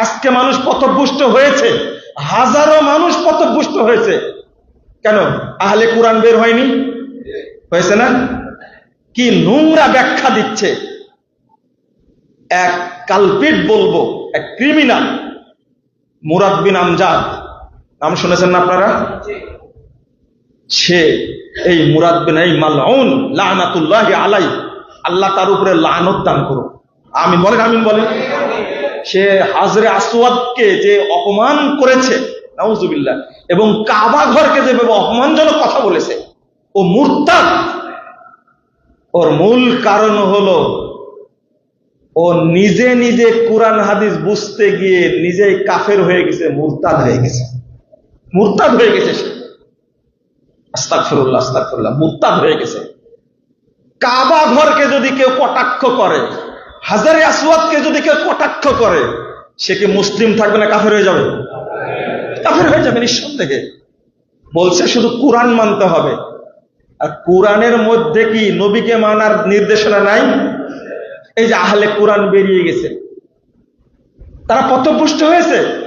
আজকে মানুষ পথভুষ্ট হয়েছে। হাজারো মানুষ পথভুষ্ট হয়েছে। কেন? আহলে কোরআন বের হয়নি? হয়েছে না? কি নোংরা ব্যাখ্যা দিচ্ছে। এক কালপিট বলব, এক ক্রিমিনাল মুরাদ বিন আমজাদ। নাম শুনেছেন না আপনারা? সে এই মুরাদ বিন, এই মালউন লানাতুল্লাহি আলাই আল্লাহ তার উপরে লানত দান করো আমিন বলেন আমিন বলেন। সে হাজরে আসওয়াদকে যে অপমান করেছে, নাউজুবিল্লাহ, এবং কাবা ঘরকে যেভাবে অপমানজনক কথা বলেছে, ও মুরতাদ, ওর মূল কারণ হলো, ও নিজে নিজে কোরআন, হাদিস বুঝতে গিয়ে নিজেই কাফের হয়ে গেছে, মুরতাদ হয়ে গেছে। মুরতাদ হয়ে গেছে সে। আস্তাগফিরুল্লাহ আস্তাগফিরুল্লাহ, মুরতাদ হয়ে গেছে। কাবা ঘরকে যদি কেউ কটাক্ষ করে হাজারে আসওয়াদকে যদি কেউ কটাক্ষ করে, সে কি মুসলিম থাকবে না কাফের হয়ে যাবে? কাফের হয়ে যাবে নিঃসন্দেহে। বলছে শুধু কোরআন মানতে হবে। আর কোরআনের মধ্যে কি নবীকে মানার নির্দেশনা নাই? এই যে আহলে কোরআন বেরিয়ে গেছে। তারা পথপুষ্ট হয়েছে।